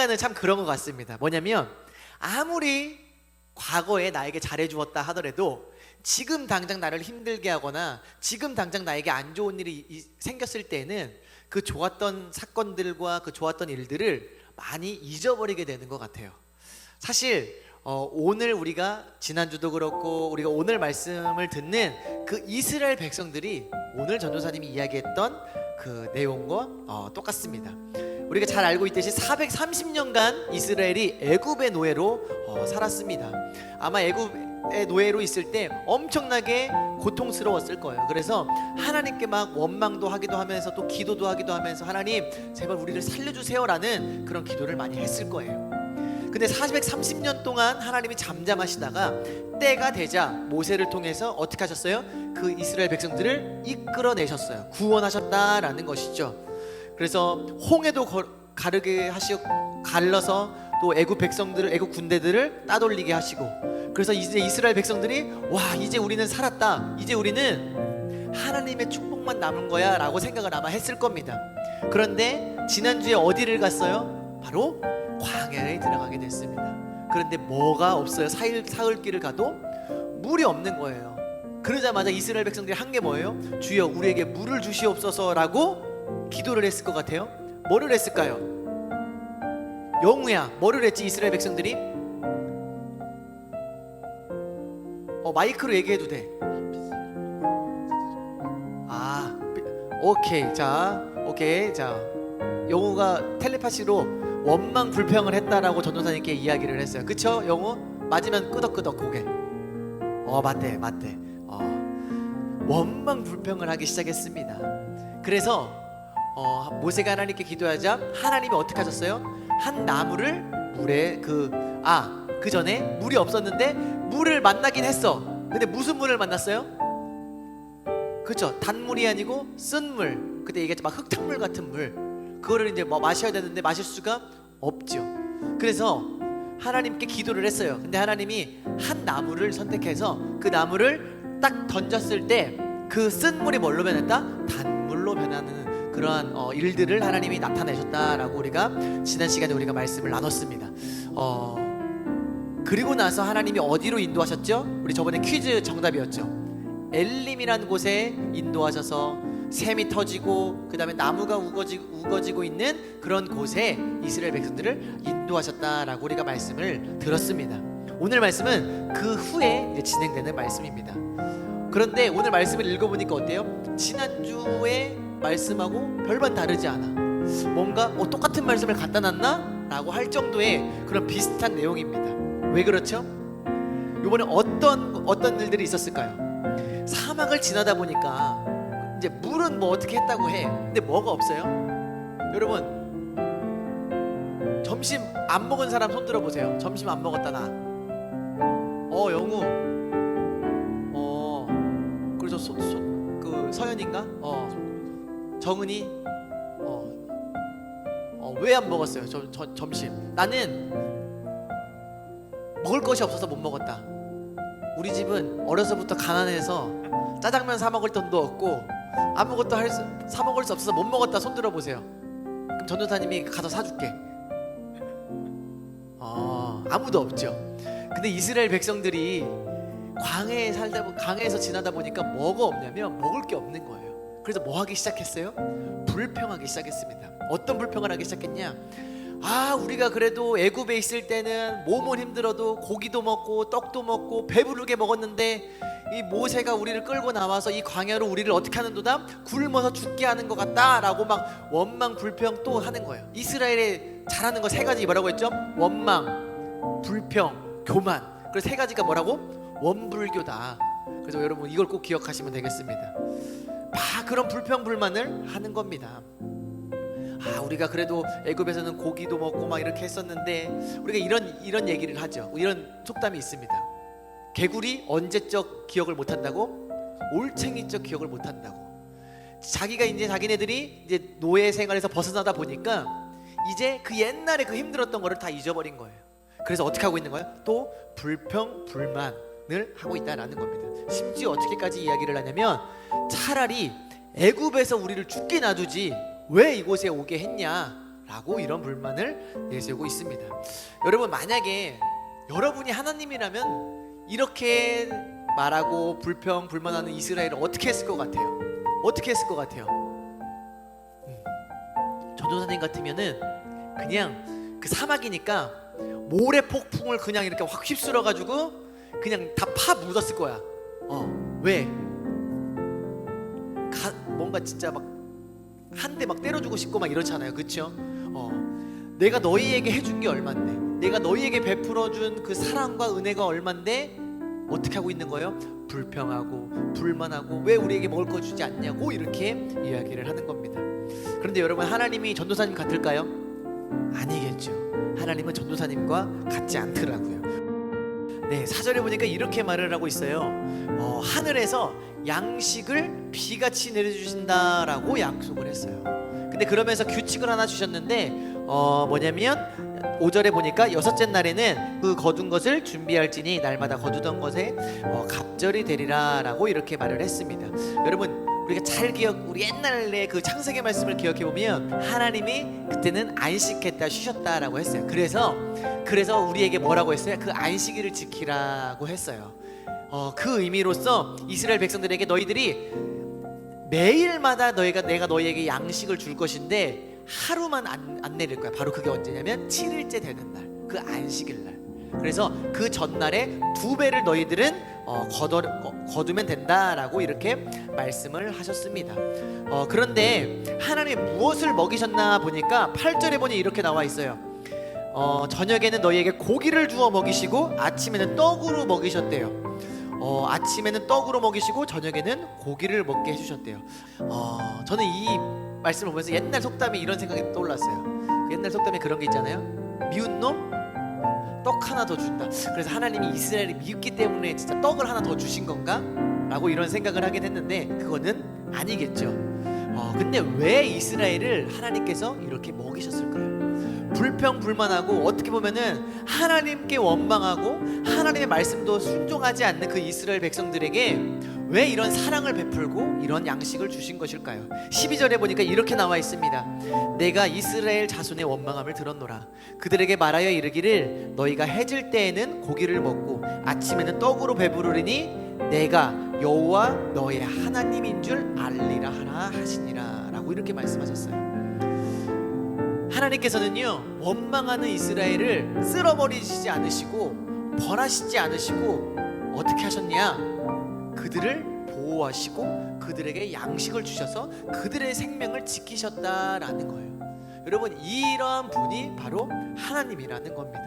인간은 참 그런 것 같습니다. 뭐냐면 아무리 과거에 나에게 잘해주었다 하더라도 지금 당장 나를 힘들게 하거나 지금 당장 나에게 안 좋은 일이 이- 생겼을 때는 그 좋았던 사건들과 그 좋았던 일들을 많이 잊어버리게 되는 것 같아요. 사실 어, 오늘 우리가 지난주도 그렇고 우리가 오늘 말씀을 듣는 그 이스라엘 백성들이 오늘 전도사님이 이야기했던 그 내용과 어, 똑같습니다. 우리가 잘 알고 있듯이 430년간 이스라엘이 애굽의 노예로 어, 살았습니다. 아마 애굽의 노예로 있을 때 엄청나게 고통스러웠을 거예요. 그래서 하나님께 막 원망도 하기도 하면서 또 기도도 하기도 하면서 하나님 제발 우리를 살려주세요라는 그런 기도를 많이 했을 거예요. 근데 430년 동안 하나님이 잠잠하시다가 때가 되자 모세를 통해서 어떻게 하셨어요? 그 이스라엘 백성들을 이끌어내셨어요. 구원하셨다라는 것이죠. 그래서 홍해도 거- 가르게 하시고 갈라서 또 애굽 백성들을 애굽 군대들을 따돌리게 하시고 그래서 이제 이스라엘 백성들이 와 이제 우리는 살았다. 이제 우리는 하나님의 축복만 남은 거야라고 생각을 아마 했을 겁니다. 그런데 지난주에 어디를 갔어요? 바로 광야에 들어가게 됐습니다. 그런데 뭐가 없어요? 사흘 길을 가도 물이 없는 거예요. 그러자마자 이스라엘 백성들이 한 게 뭐예요? 주여 우리에게 물을 주시옵소서라고 기도를 했을 것 같아요. 뭐를 했을까요? 영우야, 뭐를 했지 이스라엘 백성들이? 어 마이크로 얘기해도 돼. 아, 비- 오케이, 자, 오케이, 자, 영우가 텔레파시로 원망 불평을 했다라고 전도사님께 이야기를 했어요. 그쵸, 영우? 맞으면 끄덕끄덕 고개. 어, 맞대, 맞대. 어, 원망 불평을 하기 시작했습니다. 그래서 어, 모세가 하나님께 기도하자 하나님이 어떻게 하셨어요? 한 나무를 물에 그 아, 그 전에 물이 없었는데 물을 만나긴 했어. 근데 무슨 물을 만났어요? 그렇죠. 단물이 아니고 쓴 물. 그때 얘기했죠. 막 흙탕물 같은 물. 그거를 이제 뭐 마셔야 되는데 마실 수가 없죠. 그래서 하나님께 기도를 했어요. 근데 하나님이 한 나무를 선택해서 그 나무를 딱 던졌을 때 그 쓴 물이 뭘로 변했다? 단물로 변하는 그러한 어, 일들을 하나님이 나타내셨다라고 우리가 지난 시간에 우리가 말씀을 나눴습니다. 어, 그리고 나서 하나님이 어디로 인도하셨죠? 우리 저번에 퀴즈 정답이었죠. 엘림이라는 곳에 인도하셔서 샘이 터지고 그 다음에 나무가 우거지, 우거지고 있는 그런 곳에 이스라엘 백성들을 인도하셨다라고 우리가 말씀을 들었습니다. 오늘 말씀은 그 후에 진행되는 말씀입니다. 그런데 오늘 말씀을 읽어보니까 어때요? 지난주에 말씀하고 별반 다르지 않아. 뭔가 어, 똑같은 말씀을 갖다 놨나? 라고 할 정도의 그런 비슷한 내용입니다. 왜 그렇죠? 이번에 어떤 어떤 일들이 있었을까요? 사막을 지나다 보니까 이제 물은 뭐 어떻게 했다고 해. 근데 뭐가 없어요? 여러분 점심 안 먹은 사람 손 들어 보세요. 점심 안 먹었다 나. 어 영우. 어 그래서 소, 소, 그 서연인가? 어 정은이. 어. 어 왜 안 먹었어요? 저, 저 점심. 나는 먹을 것이 없어서 못 먹었다. 우리 집은 어려서부터 가난해서 짜장면 사 먹을 돈도 없고 아무것도 할 수, 사 먹을 수 없어서 못 먹었다 손 들어 보세요. 그럼 전도사님이 가서 사줄게. 어, 아무도 없죠. 근데 이스라엘 백성들이 광해에 살다 보, 광해에서 지나다 보니까 뭐가 없냐면 먹을 게 없는 거예요. 그래서 뭐 하기 시작했어요? 불평하기 시작했습니다. 어떤 불평을 하기 시작했냐? 아 우리가 그래도 애굽에 있을 때는 몸은 힘들어도 고기도 먹고 떡도 먹고 배부르게 먹었는데 이 모세가 우리를 끌고 나와서 이 광야로 우리를 어떻게 하는도다 굶어서 죽게 하는 것 같다라고 막 원망 불평 또 하는 거예요. 이스라엘에 잘하는 거 세 가지 뭐라고 했죠? 원망, 불평, 교만. 그래서 세 가지가 뭐라고? 원불교다. 그래서 여러분 이걸 꼭 기억하시면 되겠습니다. 다 그런 불평 불만을 하는 겁니다. 아 우리가 그래도 애굽에서는 고기도 먹고 막 이렇게 했었는데 우리가 이런 이런 얘기를 하죠. 이런 속담이 있습니다. 개구리 언제적 기억을 못 한다고? 올챙이적 기억을 못 한다고. 자기가 이제 자기네들이 이제 노예 생활에서 벗어나다 보니까 이제 그 옛날에 그 힘들었던 거를 다 잊어버린 거예요. 그래서 어떻게 하고 있는 거예요? 또 불평 불만 을 하고 있다라는 겁니다. 심지어 어떻게까지 이야기를 하냐면 차라리 애굽에서 우리를 죽게 놔두지 왜 이곳에 오게 했냐라고 라고 이런 불만을 내세우고 있습니다. 여러분 만약에 여러분이 하나님이라면 이렇게 말하고 불평 불만하는 이스라엘을 어떻게 했을 것 같아요? 어떻게 했을 것 같아요? 음. 전도사님 같으면은 그냥 그 사막이니까 모래 폭풍을 그냥 이렇게 확 휩쓸어 가지고 그냥 다 파 묻었을 거야. 어 왜? 가, 뭔가 진짜 막 한 대 막 때려주고 싶고 막 이렇잖아요, 그렇죠? 어 내가 너희에게 해준 게 얼만데, 내가 너희에게 베풀어준 그 사랑과 은혜가 얼만데 어떻게 하고 있는 거예요? 불평하고 불만하고 왜 우리에게 먹을 거 주지 않냐고 이렇게 이야기를 하는 겁니다. 그런데 여러분 하나님이 전도사님 같을까요? 아니겠죠. 하나님은 전도사님과 같지 않더라고요. 네, 사절에 보니까 이렇게 말을 하고 있어요. 어, 하늘에서 양식을 비같이 내려주신다라고 약속을 했어요. 근데 그러면서 규칙을 하나 주셨는데 어, 뭐냐면 5절에 보니까 여섯째 날에는 그 거둔 것을 준비할지니 날마다 거두던 것에 어, 갑절이 되리라라고 이렇게 말을 했습니다. 여러분 우리가 잘 기억 우리 옛날에 그 창세기 말씀을 기억해 보면 하나님이 그때는 안식했다 쉬셨다라고 했어요. 그래서 그래서 우리에게 뭐라고 했어요? 그 안식일을 지키라고 했어요. 어, 그 의미로서 이스라엘 백성들에게 너희들이 매일마다 너희가 내가 너희에게 양식을 줄 것인데 하루만 안, 안 내릴 거야. 바로 그게 언제냐면 7일째 되는 날. 그 안식일 날. 그래서 그 전날에 두 배를 너희들은 어, 거둬, 거, 거두면 된다라고 이렇게 말씀을 하셨습니다. 어, 그런데 하나님 무엇을 먹이셨나 보니까 8절에 보니 이렇게 나와 있어요. 어, 저녁에는 너희에게 고기를 주어 먹이시고 아침에는 떡으로 먹이셨대요. 어, 아침에는 떡으로 먹이시고 저녁에는 고기를 먹게 해주셨대요. 어, 저는 이 말씀을 보면서 옛날 속담에 이런 생각이 떠올랐어요. 그 옛날 속담에 그런 게 있잖아요. 미운 놈 떡 하나 더 준다. 그래서 하나님이 이스라엘이 미웠기 때문에 진짜 떡을 하나 더 주신 건가? 라고 이런 생각을 하긴 했는데 그거는 아니겠죠. 어, 근데 왜 이스라엘을 하나님께서 이렇게 먹이셨을까요? 불평불만하고 어떻게 보면은 하나님께 원망하고 하나님의 말씀도 순종하지 않는 그 이스라엘 백성들에게 왜 이런 사랑을 베풀고 이런 양식을 주신 것일까요? 12절에 보니까 이렇게 나와 있습니다. 내가 이스라엘 자손의 원망함을 들었노라. 그들에게 말하여 이르기를 너희가 해질 때에는 고기를 먹고 아침에는 떡으로 배부르리니 내가 여호와 너의 하나님인 줄 알리라 하라 하시니라라고 이렇게 말씀하셨어요. 하나님께서는요 원망하는 이스라엘을 쓸어버리시지 않으시고 벌하시지 않으시고 어떻게 하셨냐? 그들을 보호하시고 그들에게 양식을 주셔서 그들의 생명을 지키셨다라는 거예요. 여러분 이러한 분이 바로 하나님이라는 겁니다.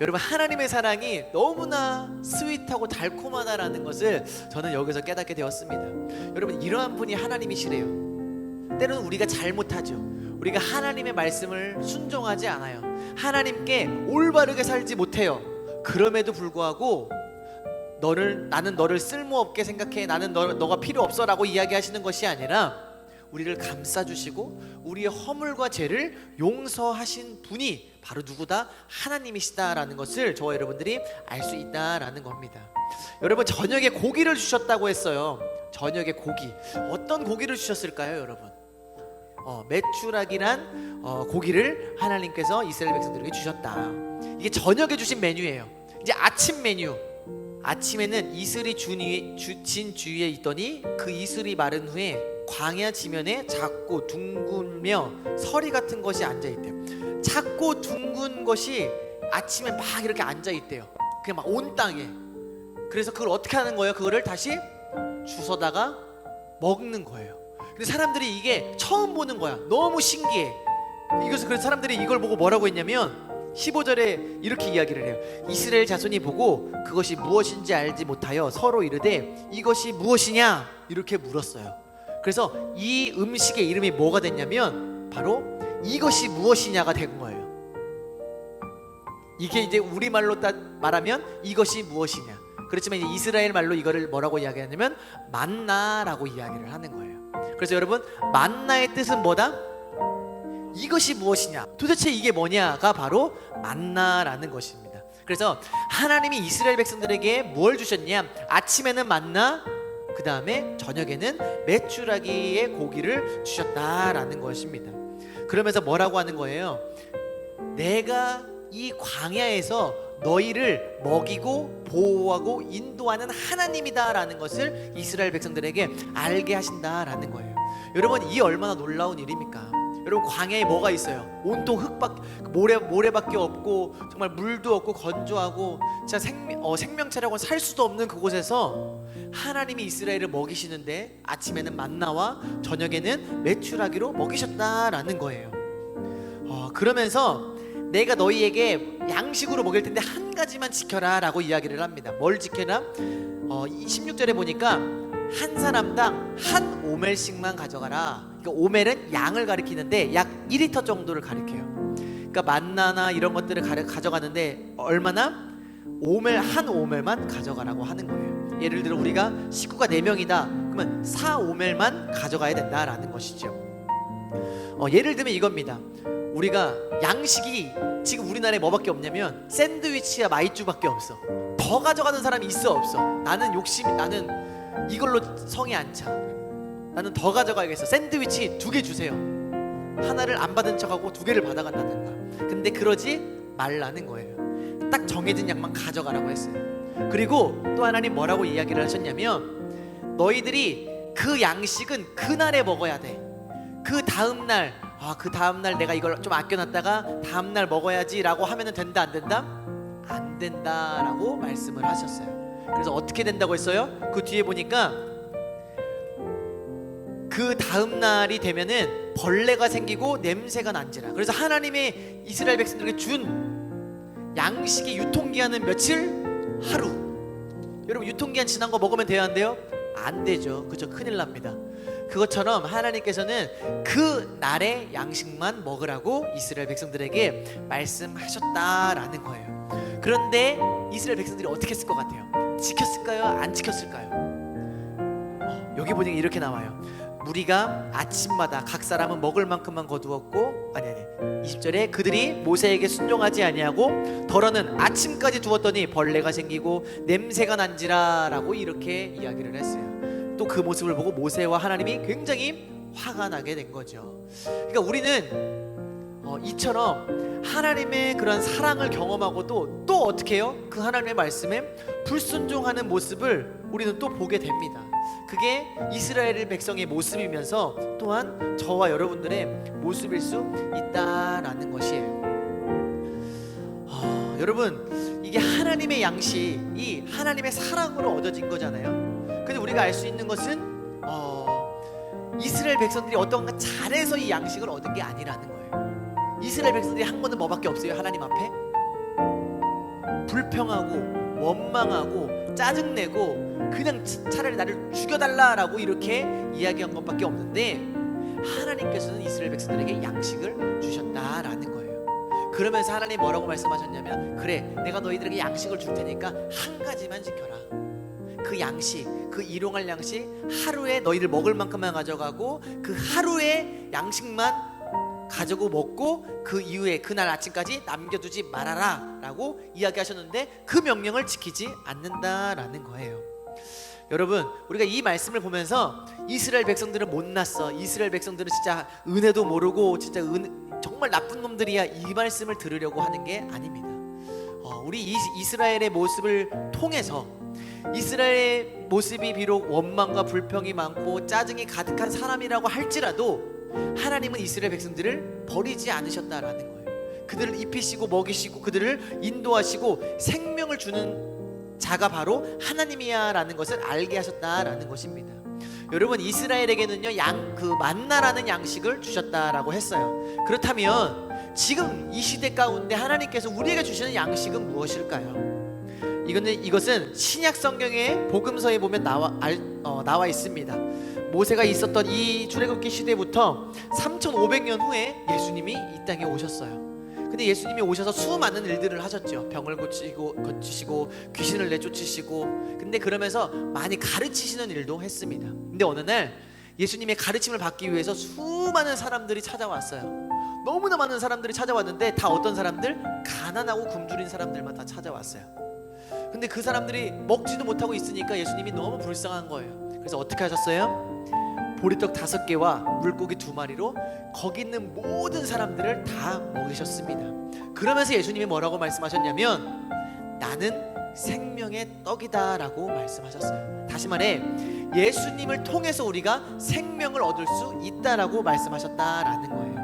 여러분 하나님의 사랑이 너무나 스윗하고 달콤하다라는 것을 저는 여기서 깨닫게 되었습니다. 여러분 이러한 분이 하나님이시래요. 때로는 우리가 잘못하죠. 우리가 하나님의 말씀을 순종하지 않아요. 하나님께 올바르게 살지 못해요. 그럼에도 불구하고 너를 나는 너를 쓸모없게 생각해. 나는 너, 너가 필요 없어라고 이야기하시는 것이 아니라 우리를 감싸 주시고 우리의 허물과 죄를 용서하신 분이 바로 누구다? 하나님이시다라는 것을 저와 여러분들이 알 수 있다라는 겁니다. 여러분 저녁에 고기를 주셨다고 했어요. 저녁에 고기. 어떤 고기를 주셨을까요, 여러분? 어, 메추라기란 어, 고기를 하나님께서 이스라엘 백성들에게 주셨다. 이게 저녁에 주신 메뉴예요. 이제 아침 메뉴. 아침에는 이슬이 준 주, 진 주위에 있더니 그 이슬이 마른 후에 광야 지면에 작고 둥글며 서리 같은 것이 앉아 있대요. 작고 둥근 것이 아침에 막 이렇게 앉아 있대요. 그냥 막 온 땅에. 그래서 그걸 어떻게 하는 거예요? 그거를 다시 주워다가 먹는 거예요. 근데 사람들이 이게 처음 보는 거야. 너무 신기해. 이것을 그래서 사람들이 이걸 보고 뭐라고 했냐면 15절에 이렇게 이야기를 해요. 이스라엘 자손이 보고 그것이 무엇인지 알지 못하여 서로 이르되 이것이 무엇이냐 이렇게 물었어요. 그래서 이 음식의 이름이 뭐가 됐냐면 바로 이것이 무엇이냐가 된 거예요. 이게 이제 우리 말로 따 말하면 이것이 무엇이냐. 그렇지만 이제 이스라엘 말로 이거를 뭐라고 이야기하냐면 만나라고 이야기를 하는 거예요. 그래서 여러분 만나의 뜻은 뭐다? 이것이 무엇이냐? 도대체 이게 뭐냐가 바로 만나라는 것입니다. 그래서 하나님이 이스라엘 백성들에게 뭘 주셨냐? 아침에는 만나, 그 다음에 저녁에는 메추라기의 고기를 주셨다라는 것입니다. 그러면서 뭐라고 하는 거예요? 내가 이 광야에서 너희를 먹이고 보호하고 인도하는 하나님이다라는 것을 이스라엘 백성들에게 알게 하신다라는 거예요. 여러분 이 얼마나 놀라운 일입니까? 여러분 광야에 뭐가 있어요? 온통 흙밖 모래 모래밖에 없고 정말 물도 없고 건조하고 진짜 생명 어, 생명체라고 살 수도 없는 그곳에서 하나님이 이스라엘을 먹이시는데 아침에는 만나와 저녁에는 메추라기로 먹이셨다라는 거예요. 어, 그러면서 내가 너희에게 양식으로 먹일 텐데 한 가지만 지켜라라고 이야기를 합니다. 뭘 지켜라? 어, 16절에 보니까 한 사람당 한 오멜씩만 가져가라. 그러니까 오멜은 양을 가리키는데 약 2리터 정도를 가리켜요. 그러니까 만나나 이런 것들을 가져가는데 얼마나? 오멜 한 오멜만 가져가라고 하는 거예요. 예를 들어 우리가 식구가 4명이다. 그러면 4 오멜만 가져가야 된다라는 것이죠. 어, 예를 들면 이겁니다. 우리가 양식이 지금 우리나라에 뭐밖에 없냐면 샌드위치야 마이쮸밖에 없어. 더 가져가는 사람이 있어 없어. 나는 욕심이 나는 이걸로 성이 안 차. 나는 더 가져가야겠어. 샌드위치 두 개 주세요. 하나를 안 받은 척하고 두 개를 받아간다든가. 근데 그러지 말라는 거예요. 딱 정해진 양만 가져가라고 했어요. 그리고 또 하나님 뭐라고 이야기를 하셨냐면 너희들이 그 양식은 그날에 먹어야 돼. 그 다음 날, 아, 그 다음 날 내가 이걸 좀 아껴놨다가 다음 날 먹어야지라고 하면은 된다 안 된다? 안 된다라고 말씀을 하셨어요. 그래서 어떻게 된다고 했어요? 그 뒤에 보니까 그 다음 날이 되면은 벌레가 생기고 냄새가 난지라. 그래서 하나님의 이스라엘 백성들에게 준 양식이 유통기한은 며칠? 하루. 여러분 유통기한 지난 거 먹으면 돼야 안 돼요? 안 되죠. 그죠? 큰일 납니다. 그것처럼 하나님께서는 그 날의 양식만 먹으라고 이스라엘 백성들에게 말씀하셨다라는 거예요. 그런데 이스라엘 백성들이 어떻게 했을 것 같아요? 지켰을까요? 안 지켰을까요? 어, 여기 보니까 이렇게 나와요. 무리가 아침마다 각 사람은 먹을 만큼만 거두었고 아니 아니 20절에 그들이 모세에게 순종하지 아니하고 덜어는 아침까지 두었더니 벌레가 생기고 냄새가 난지라라고 이렇게 이야기를 했어요. 또 그 모습을 보고 모세와 하나님이 굉장히 화가 나게 된 거죠. 그러니까 우리는 어, 이처럼 하나님의 그런 사랑을 경험하고도 또 어떻게 해요? 그 하나님의 말씀에 불순종하는 모습을 우리는 또 보게 됩니다. 그게 이스라엘 백성의 모습이면서 또한 저와 여러분들의 모습일 수 있다라는 것이에요. 아, 여러분 이게 하나님의 양식이 하나님의 사랑으로 얻어진 거잖아요. 근데 우리가 알 수 있는 것은 어, 이스라엘 백성들이 어떤가 잘해서 이 양식을 얻은 게 아니라는 거예요. 이스라엘 백성들이 한 거는 뭐밖에 없어요 하나님 앞에 불평하고 원망하고 짜증내고 그냥 차- 차라리 나를 죽여달라라고 이렇게 이야기한 것밖에 없는데 하나님께서는 이스라엘 백성들에게 양식을 주셨다라는 거예요. 그러면서 하나님 뭐라고 말씀하셨냐면 그래 내가 너희들에게 양식을 줄 테니까 한 가지만 지켜라. 그 양식, 그 일용할 양식 하루에 너희들 먹을 만큼만 가져가고 그 하루에 양식만 가지고 먹고 그 이후에 그날 아침까지 남겨두지 말아라 라고 이야기하셨는데 그 명령을 지키지 않는다라는 거예요. 여러분 우리가 이 말씀을 보면서 이스라엘 백성들은 못났어. 이스라엘 백성들은 진짜 은혜도 모르고 진짜 은, 정말 나쁜 놈들이야 이 말씀을 들으려고 하는 게 아닙니다. 어, 우리 이, 이스라엘의 모습을 통해서 이스라엘의 모습이 비록 원망과 불평이 많고 짜증이 가득한 사람이라고 할지라도 하나님은 이스라엘 백성들을 버리지 않으셨다라는 거예요. 그들을 입히시고 먹이시고 그들을 인도하시고 생명을 주는 자가 바로 하나님이야라는 것을 알게 하셨다라는 것입니다. 여러분 이스라엘에게는요 양 그 만나라는 양식을 주셨다라고 했어요. 그렇다면 지금 이 시대 가운데 하나님께서 우리에게 주시는 양식은 무엇일까요? 이거는 이것은 신약 성경의 복음서에 보면 나와 알, 어, 나와 있습니다. 모세가 있었던 이 출애굽기 시대부터 3,500년 후에 예수님이 이 땅에 오셨어요. 근데 예수님이 오셔서 수많은 일들을 하셨죠. 병을 고치고 고치시고 귀신을 내쫓으시고 근데 그러면서 많이 가르치시는 일도 했습니다. 근데 어느 날 예수님의 가르침을 받기 위해서 수많은 사람들이 찾아왔어요. 너무나 많은 사람들이 찾아왔는데 다 어떤 사람들? 가난하고 굶주린 사람들만 다 찾아왔어요. 근데 그 사람들이 먹지도 못하고 있으니까 예수님이 너무 불쌍한 거예요. 그래서 어떻게 하셨어요? 보리떡 다섯 개와 물고기 두 마리로 거기 있는 모든 사람들을 다 먹이셨습니다. 그러면서 예수님이 뭐라고 말씀하셨냐면 나는 생명의 떡이다라고 말씀하셨어요. 다시 말해 예수님을 통해서 우리가 생명을 얻을 수 있다라고 말씀하셨다라는 거예요.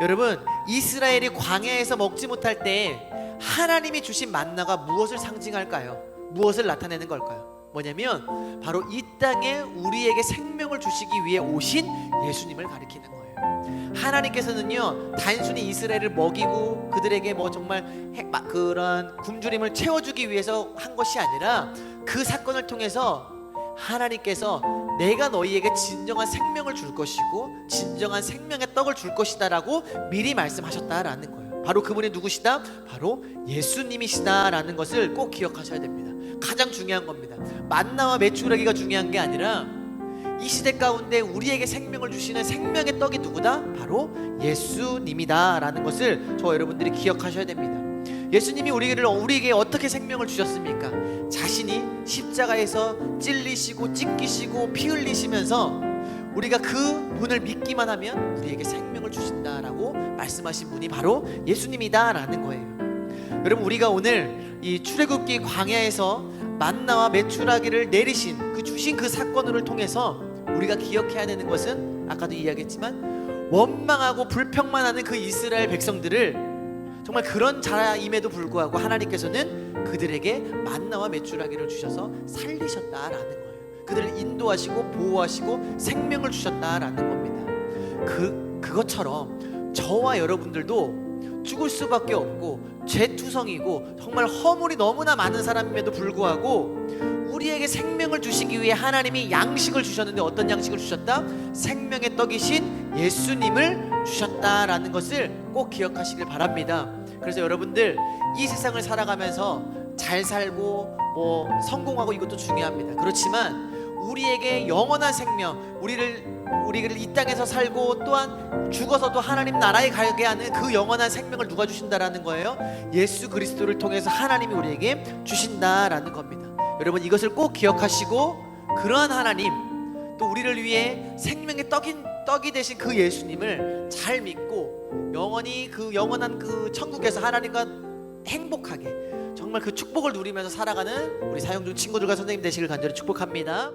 여러분 이스라엘이 광야에서 먹지 못할 때 하나님이 주신 만나가 무엇을 상징할까요? 무엇을 나타내는 걸까요? 뭐냐면 바로 이 땅에 우리에게 생명을 주시기 위해 오신 예수님을 가리키는 거예요. 하나님께서는요 단순히 이스라엘을 먹이고 그들에게 뭐 정말 해- 마- 그런 굶주림을 채워주기 위해서 한 것이 아니라 그 사건을 통해서 하나님께서 내가 너희에게 진정한 생명을 줄 것이고 진정한 생명의 떡을 줄 것이다라고 미리 말씀하셨다라는 거예요. 바로 그분이 누구시다? 바로 예수님이시다라는 것을 꼭 기억하셔야 됩니다. 가장 중요한 겁니다. 만나와 메추라기가 중요한 게 아니라 이 시대 가운데 우리에게 생명을 주시는 생명의 떡이 누구다? 바로 예수님이다라는 것을 저 여러분들이 기억하셔야 됩니다. 예수님이 우리를 우리에게 어떻게 생명을 주셨습니까? 자신이 십자가에서 찔리시고 찢기시고 피 흘리시면서 우리가 그 분을 믿기만 하면 우리에게 생명을 주신다라고 말씀하신 분이 바로 예수님이다라는 거예요. 여러분 우리가 오늘 이 출애굽기 광야에서 만나와 메추라기를 내리신 그 주신 그 사건을 통해서 우리가 기억해야 되는 것은 아까도 이야기했지만 원망하고 불평만 하는 그 이스라엘 백성들을 정말 그런 자임에도 불구하고 하나님께서는 그들에게 만나와 메추라기를 주셔서 살리셨다라는 거예요. 그들을 인도하시고 보호하시고 생명을 주셨다라는 겁니다. 그 그것처럼 저와 여러분들도 죽을 수밖에 없고 죄투성이고 정말 허물이 너무나 많은 사람임에도 불구하고 우리에게 생명을 주시기 위해 하나님이 양식을 주셨는데 어떤 양식을 주셨다? 생명의 떡이신 예수님을 주셨다라는 것을 꼭 기억하시길 바랍니다. 그래서 여러분들 이 세상을 살아가면서 잘 살고 뭐 성공하고 이것도 중요합니다. 그렇지만 우리에게 영원한 생명, 우리를 우리를 이 땅에서 살고 또한 죽어서도 하나님 나라에 가게 하는 그 영원한 생명을 누가 주신다라는 거예요? 예수 그리스도를 통해서 하나님이 우리에게 주신다라는 겁니다. 여러분 이것을 꼭 기억하시고 그러한 하나님 또 우리를 위해 생명의 떡인 떡이 되신 그 예수님을 잘 믿고 영원히 그 영원한 그 천국에서 하나님과 행복하게 정말 그 축복을 누리면서 살아가는 우리 사용중 친구들과 선생님 되시길 간절히 축복합니다.